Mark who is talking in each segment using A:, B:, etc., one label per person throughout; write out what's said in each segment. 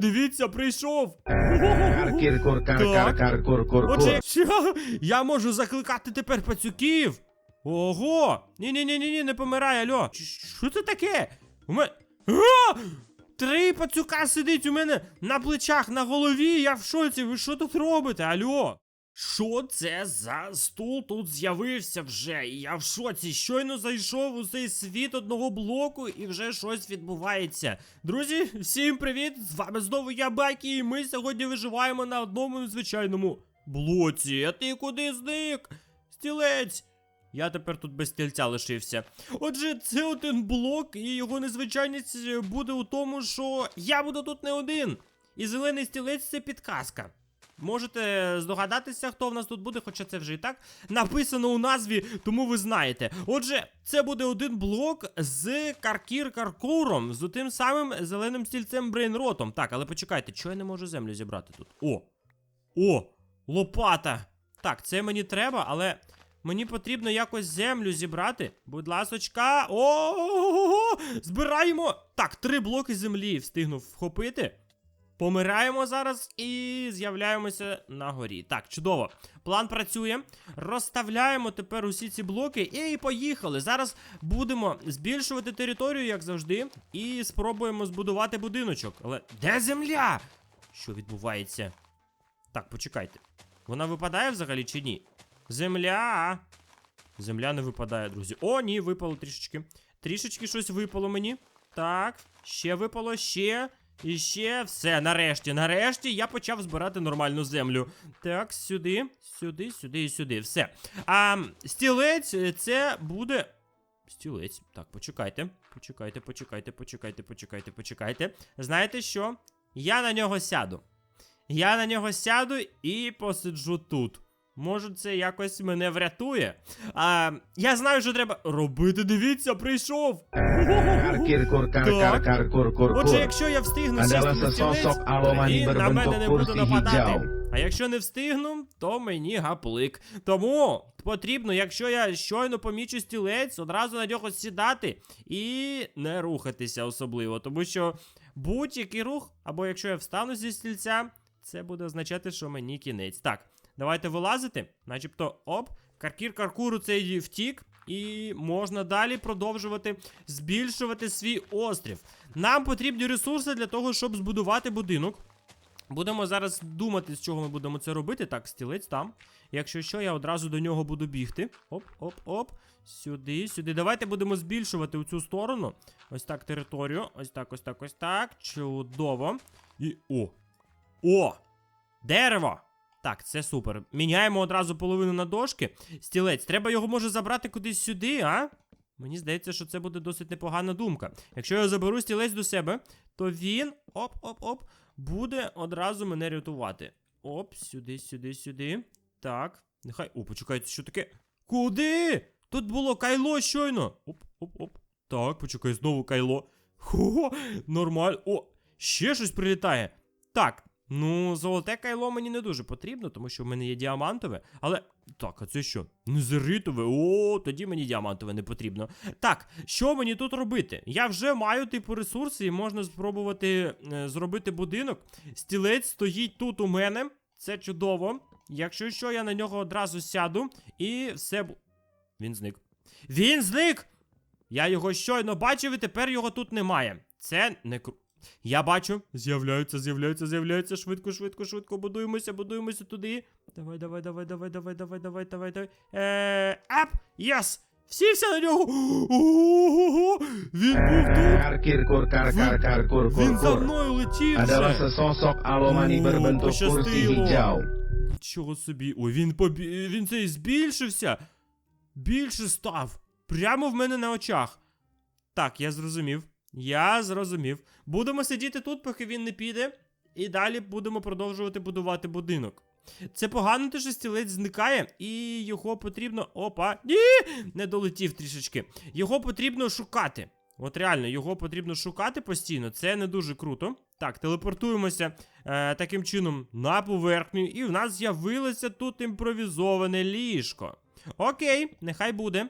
A: Дивіться, прийшов. Отже, що? Я можу закликати тепер пацюків. Ого! Ні-ні-ні, не помирай, альо. Що це таке? У мене. А! Три пацюка сидить у мене на плечах, на голові. Я в шоці. Ви що тут робите? Альо? Що це за стул тут з'явився вже? Я в шоці. Щойно зайшов у цей світ одного блоку і вже щось відбувається. Друзі, всім привіт! З вами знову я Бакі, і ми сьогодні виживаємо на одному звичайному блоці. А ти куди зник? Стілець! Я тепер тут без стільця лишився. Отже, це один блок, і його незвичайність буде у тому, що я буду тут не один. І зелений стілець це підказка. Можете здогадатися, хто в нас тут буде, хоча це вже і так написано у назві, тому ви знаєте. Отже, це буде один блок з каркір-каркуром, з тим самим зеленим стільцем брейнротом. Так, але почекайте, чого я не можу землю зібрати тут? О! О! Лопата! Так, це мені треба, але мені потрібно якось землю зібрати. Будь ласочка. О! Збираємо! Так, три блоки землі встигнув вхопити. Помираємо зараз і з'являємося на горі. Так, чудово. План працює. Розставляємо тепер усі ці блоки і поїхали. Зараз будемо збільшувати територію, як завжди, і спробуємо збудувати будиночок. Але де земля? Що відбувається? Так, почекайте. Вона випадає взагалі чи ні? Земля. Земля не випадає, друзі. О, ні, випало трішечки. Трішечки щось випало мені. Так, ще випало, ще. І ще все, нарешті, нарешті я почав збирати нормальну землю. Так, сюди, сюди, сюди і сюди. Все. А стілець е, це буде. Стілець. Так, почекайте. Почекайте, почекайте, почекайте, почекайте, почекайте. Знаєте що? Я на нього сяду. Я на нього сяду і посиджу тут. Може, це якось мене врятує. А, я знаю, що треба робити. Дивіться, прийшов. Отже, якщо я встигну сісти на стілець, він на мене не буде нападати. А якщо не встигну, то мені гаплик. Тому потрібно, якщо я щойно помічу стілець, одразу на нього сідати і не рухатися особливо. Тому що будь-який рух, або якщо я встану зі стільця, це буде означати, що мені кінець. Так, давайте вилазити. Начебто, оп, каркір каркуру цей втік. І можна далі продовжувати збільшувати свій острів. Нам потрібні ресурси для того, щоб збудувати будинок. Будемо зараз думати, з чого ми будемо це робити. Так, стілець там. Якщо що, я одразу до нього буду бігти. Оп, оп, оп. Сюди, сюди. Давайте будемо збільшувати у цю сторону. Ось так територію. Ось так, ось так, ось так. Чудово. І. О! О! Дерево! Так, це супер. Міняємо одразу половину на дошки. Стілець, треба його може забрати кудись сюди, а? Мені здається, що це буде досить непогана думка. Якщо я заберу стілець до себе, то він оп-оп-оп буде одразу мене рятувати. Оп, сюди, сюди, сюди. Так. Нехай. О, почекайте, що таке? Куди? Тут було кайло щойно. Оп-оп-оп. Так, почекай, знову кайло. Хо, нормально. О, ще щось прилітає. Так, ну, золоте кайло мені не дуже потрібно, тому що в мене є діамантове. Але. Так, а це що? Незеритове? О, тоді мені діамантове не потрібно. Так, що мені тут робити? Я вже маю типу ресурси і можна спробувати е, зробити будинок. Стілець стоїть тут у мене. Це чудово. Якщо що, я на нього одразу сяду і все. бу- Він зник. Він зник! Я його щойно бачив, і тепер його тут немає. Це не кру. Я бачу. З'являються, з'являються, з'являються. Швидко, швидко, швидко. Будуємося, будуємося туди. Давай, давай, давай, давай, давай, давай, давай, давай, давай. Е, ап! Єс! Всівся на нього! Ого! Він був тут! Він за мною летів пощастило. Нічого собі. Ой, він побі... він цей збільшився. Більше став. Прямо в мене на очах. Так, я зрозумів. Я зрозумів. Будемо сидіти тут, поки він не піде, і далі будемо продовжувати будувати будинок. Це погано, те, що стілець зникає, і його потрібно. Опа! Ні! Не долетів трішечки. Його потрібно шукати. От реально, його потрібно шукати постійно. Це не дуже круто. Так, телепортуємося е, таким чином на поверхню, і в нас з'явилося тут імпровізоване ліжко. Окей, нехай буде.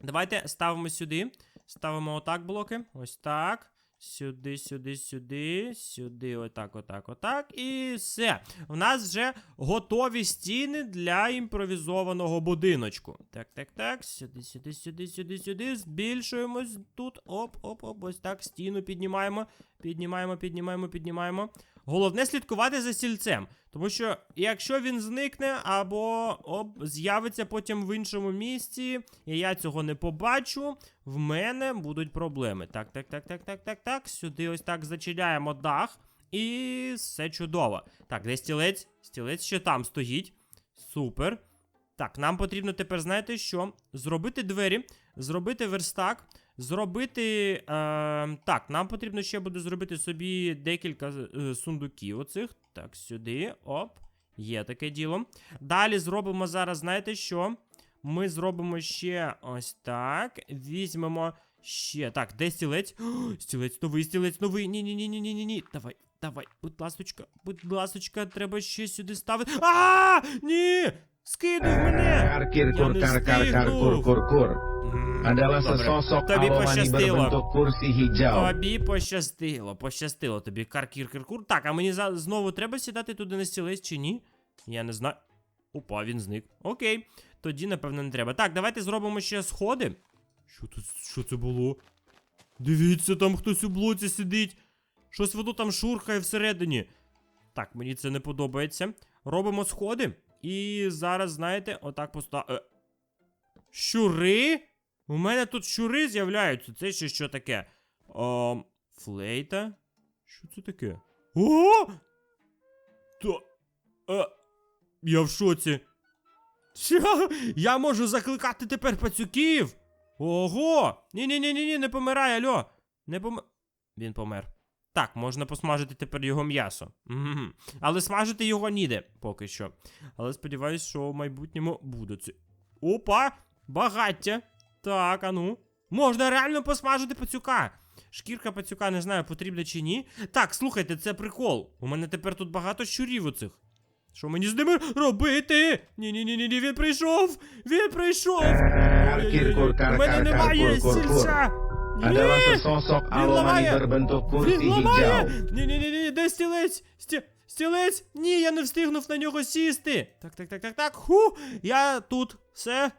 A: Давайте ставимо сюди. Ставимо отак блоки. Ось так. Сюди, сюди, сюди, сюди, отак, отак, отак. І все. У нас вже готові стіни для імпровізованого будиночку. Так, так, так. Сюди, сюди, сюди, сюди, сюди. Збільшуємось тут. Оп, оп, оп. Ось так. Стіну піднімаємо. Піднімаємо, піднімаємо, піднімаємо. Головне слідкувати за стільцем. Тому що якщо він зникне або об, з'явиться потім в іншому місці, і я цього не побачу, в мене будуть проблеми. Так, так, так, так, так, так, так. Сюди ось так зачиняємо дах. І все чудово. Так, де стілець? Стілець ще там стоїть. Супер. Так, нам потрібно тепер, знаєте що? Зробити двері, зробити верстак, зробити. Е, так, нам потрібно ще буде зробити собі декілька е, сундуків оцих. Так, сюди. Оп. Є таке діло. Далі зробимо зараз, знаєте що? Ми зробимо ще ось так. Візьмемо ще. Так, де стілець? О, стілець новий, стілець новий. Ні, ні, ні, ні, ні, ні, ні. Давай, давай, будь ласочка, будь ласочка, треба ще сюди ставити. А! Ні! Скинув мене!
B: Karkir
A: Я
B: kur
A: не
B: kar kar kar
A: встигну.
B: kur kur kur.
A: М,
B: Adalah
A: добре.
B: sesosok
A: Тобі пощастило.
B: berbentuk kursi hijau.
A: Тобі пощастило, пощастило тобі каркір-кир-кур. Так, а мені знову треба сідати туди на стілець чи ні? Я не знаю. Опа, він зник. Окей. Тоді, напевно, не треба. Так, давайте зробимо ще сходи. Що тут? Що це було? Дивіться, там хтось у блоці сидить. Щось воно там шурхає всередині. Так, мені це не подобається. Робимо сходи. І зараз, знаєте, отак поста. Е. Щури? У мене тут щури з'являються. Це ще що таке? Ом, флейта? Що це таке? О! То. Е, я в шоці. Що? Я можу закликати тепер пацюків? Ого! Ні-ні-ні-ні, не помирай, альо! Не пом... Він помер. Так, можна посмажити тепер його м'ясо. Мгм. Але смажити його ніде поки що. Але сподіваюсь, що в майбутньому буде це. Опа! Багаття! Так, а ну. Можна реально посмажити пацюка. Шкірка пацюка, не знаю, потрібна чи ні. Так, слухайте, це прикол. У мене тепер тут багато щурів у цих. Що мені з ними робити? Ні-ні-ні, ні, він прийшов! Він прийшов! У мене немає сільця!
B: Adalah
A: Ні!
B: sesosok Alomani
A: ламає!
B: berbentuk
A: Він ламає!
B: hijau.
A: Ні-ні-ні, де стілець? Сті... Стілець? Ні, я не встигнув на нього сісти. Так, так, так, так, так. Ху! Я тут. Все.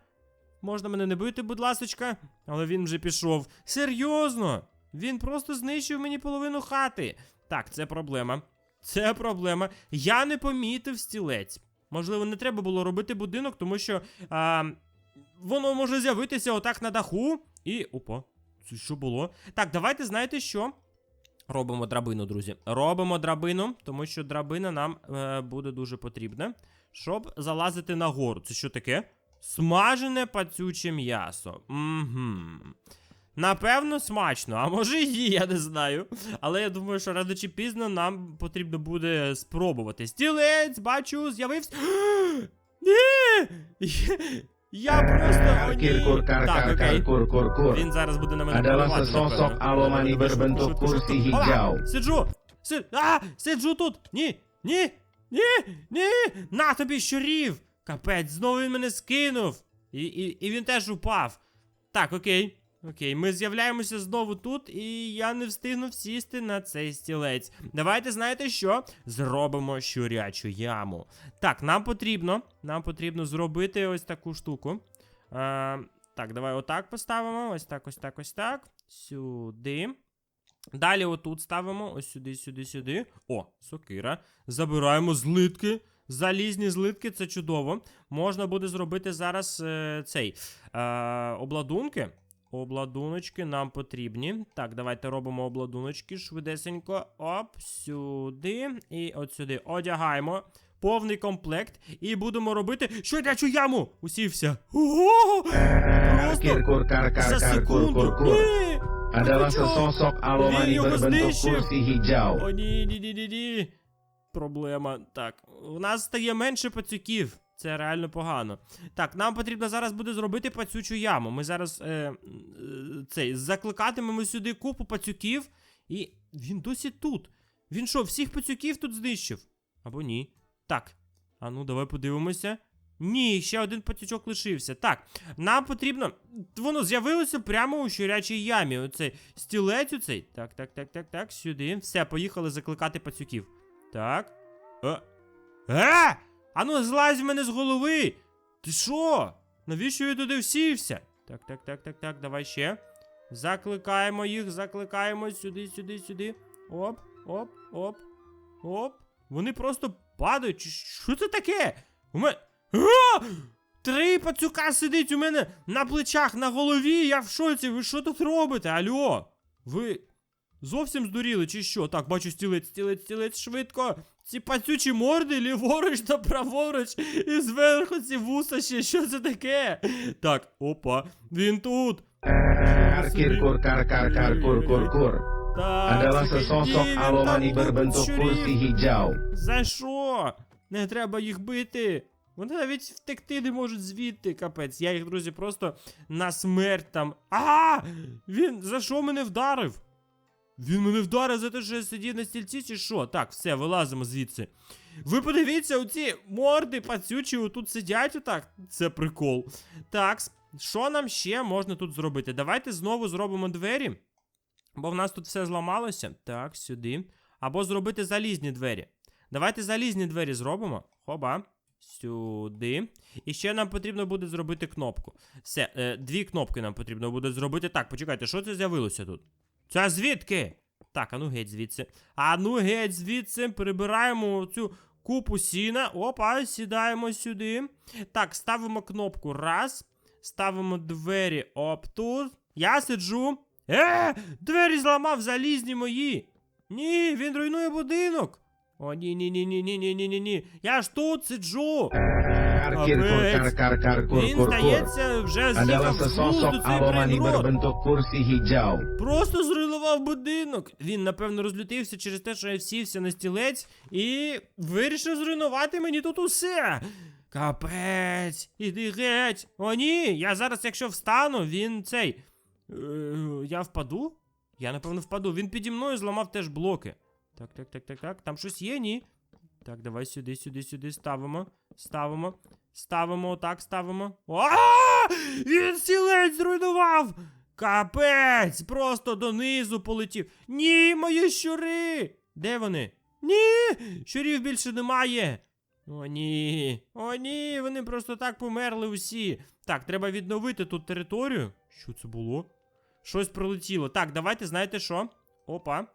A: Можна мене не бити, будь ласочка. Але він вже пішов. Серйозно? Він просто знищив мені половину хати. Так, це проблема. Це проблема. Я не помітив стілець. Можливо, не треба було робити будинок, тому що а, воно може з'явитися отак на даху. І. Опа. Що було? Так, давайте знаєте що? Робимо драбину, друзі. Робимо драбину, тому що драбина нам е, буде дуже потрібна, щоб залазити нагору. Це що таке? Смажене пацюче м'ясо. Угу. Напевно, смачно, а може і я не знаю. Але я думаю, що рано чи пізно нам потрібно буде спробувати. Стілець, бачу, з'явився. Я просто.
B: Кір, кур, кар,
A: Так,
B: kar
A: окей.
B: kar kur kur kur.
A: Він зараз буде на мене
B: Adalah
A: полювати, напевно.
B: аломані,
A: Швидко,
B: hijau.
A: Ала! Сиджу! Си... А! Сиджу тут! Ні! Ні! Ні! Ні! На тобі щурів! Капець, знову він мене скинув! І, і, і він теж упав. Так, окей. Окей, ми з'являємося знову тут, і я не встигну сісти на цей стілець. Давайте, знаєте що? Зробимо щурячу яму. Так, нам потрібно. Нам потрібно зробити ось таку штуку. Е, так, давай отак поставимо. Ось так, ось так, ось так. Сюди. Далі отут ставимо. Ось сюди, сюди, сюди. О, сокира. Забираємо злитки. Залізні злитки, це чудово. Можна буде зробити зараз е, цей е, обладунки. Обладуночки нам потрібні. Так, давайте робимо обладуночки швидесенько. Оп, сюди. І от сюди. Одягаємо. Повний комплект. І будемо робити щодячу яму. Усівся. Ого! Просто за секунду. Ні!
B: Alomani
A: Він його знищив. О, ні, ні, ні, ні, ні. Проблема. Так, у нас стає менше пацюків. Це реально погано. Так, нам потрібно зараз буде зробити пацючу яму. Ми зараз е, е, цей, закликатимемо сюди купу пацюків, і він досі тут. Він що, всіх пацюків тут знищив? Або ні? Так. А ну, давай подивимося. Ні, ще один пацючок лишився. Так, нам потрібно. Воно з'явилося прямо у щурячій ямі. Оцей стілець оцей. Так, так, так, так, так, сюди. Все, поїхали закликати пацюків. Так. Е. Е! Ану, злазь в мене з голови! Ти що? Навіщо я туди всівся? Так, так, так, так, так, давай ще. Закликаємо їх, закликаємо сюди, сюди, сюди. Оп, оп, оп, оп. Вони просто падають. Що це таке? У мене. А! Три пацюка сидить у мене на плечах, на голові. Я в шоці. Ви що тут робите? Алло? Ви зовсім здуріли, чи що? Так, бачу стілець, стілець, стілець, швидко. Ці пацючі морди, ліворуч та праворуч, і зверху ці вуса ще, що це таке? Так, опа, він тут.
B: Kirkur kar kar kar kur kur kur.
A: Так,
B: Adalah
A: слухай,
B: sesosok
A: ні, він
B: Alomani
A: там
B: berbentuk
A: щурів.
B: kursi hijau.
A: За що? Не треба їх бити. Вони навіть втекти не можуть звідти, капець. Я їх, друзі, просто на смерть там. А! Він за що мене вдарив? Він мене вдарив за те, що я сидів на стільці, чи що? Так, все, вилазимо звідси. Ви подивіться, оці морди пацючі отут сидять отак. Це прикол. Так, що нам ще можна тут зробити? Давайте знову зробимо двері. Бо в нас тут все зламалося. Так, сюди. Або зробити залізні двері. Давайте залізні двері зробимо. Хоба. Сюди. І ще нам потрібно буде зробити кнопку. Все, е, дві кнопки нам потрібно буде зробити. Так, почекайте, що це з'явилося тут? Це звідки? Так, а ну геть звідси. А ну геть звідси. Прибираємо цю купу сіна. Опа, сідаємо сюди. Так, ставимо кнопку раз. Ставимо двері об тут. Я сиджу. Е, двері зламав залізні мої. Ні, він руйнує будинок. О, ні-ні-ні-ні-ні-ні-ні-ні. Я ж тут сиджу.
B: Kur
A: Він, здається, вже з'їхав з глузду цей брейнрот. Просто зруйнував будинок. Він, напевно, розлютився через те, що я всівся на стілець і вирішив зруйнувати мені тут усе. Капець, іди геть. О, ні, я зараз, якщо встану, він цей. Е, я впаду? Я, напевно, впаду. Він піді мною зламав теж блоки. Так, так, так, так, так. Там щось є, ні? Так, давай сюди, сюди, сюди ставимо. Ставимо. Ставимо, отак ставимо. А! Він стілець зруйнував! Капець! Просто донизу полетів. Ні, мої щури! Де вони? Ні! Щурів більше немає. О, ні. О, ні, вони просто так померли усі. Так, треба відновити тут територію. Що це було? Щось пролетіло. Так, давайте, знаєте що? Опа.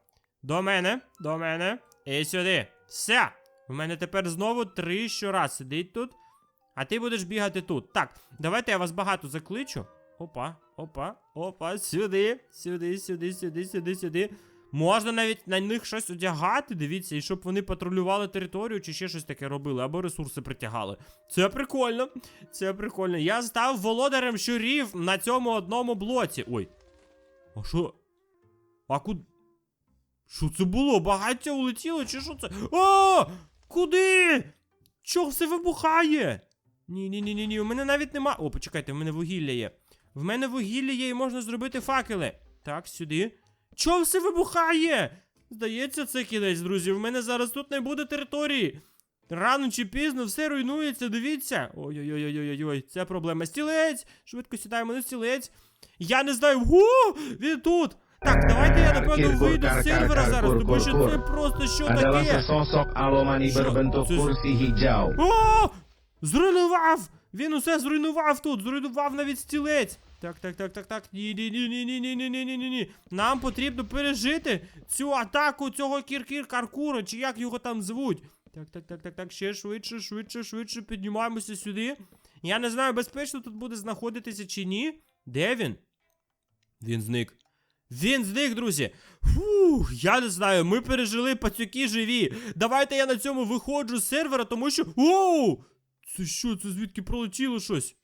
A: До мене, до мене. І сюди. Все. У мене тепер знову три щура сидить тут. А ти будеш бігати тут. Так, давайте я вас багато закличу. Опа, опа, опа, сюди, сюди, сюди, сюди, сюди, сюди. Можна навіть на них щось одягати, дивіться, і щоб вони патрулювали територію чи ще щось таке робили, або ресурси притягали. Це прикольно. Це прикольно. Я став володарем щурів на цьому одному блоці. Ой. А що? А куди? Що це було? Багаття улетіло, чи що це? О! Куди? Чого все вибухає? Ні, ні, ні, ні, ні. У мене навіть нема. О, почекайте, в мене вугілля є. В мене вугілля є і можна зробити факели. Так, сюди. Чого все вибухає? Здається, це кінець, друзі. В мене зараз тут не буде території. Рано чи пізно все руйнується, дивіться. Ой-ой-ой-ой-ой, це проблема. Стілець! Швидко сідаємо на стілець. Я не знаю. О! Він тут! Так, давайте я напевно вийду з сервера зараз, тому що це просто що таке. О! Зруйнував! Він усе зруйнував тут, зруйнував навіть стілець. Так, так, так, так, так. Ні, ні, ні, ні, ні, ні, ні, ні, ні, ні, ні. Нам потрібно пережити цю атаку цього кіркір каркура, чи як його там звуть. Так, так, так, так, так, ще швидше, швидше, швидше піднімаємося сюди. Я не знаю, безпечно тут буде знаходитися чи ні. Де він? Він зник. Він зник, друзі. Фух, я не знаю, ми пережили пацюки живі. Давайте я на цьому виходжу з сервера, тому що. Оу! Це що? Це звідки пролетіло щось?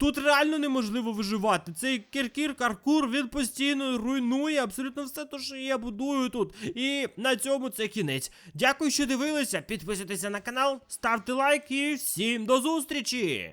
A: Тут реально неможливо виживати. Цей кіркір каркур він постійно руйнує абсолютно все, те, що я будую тут. І на цьому це кінець. Дякую, що дивилися. Підписуйтеся на канал, ставте лайк і всім до зустрічі!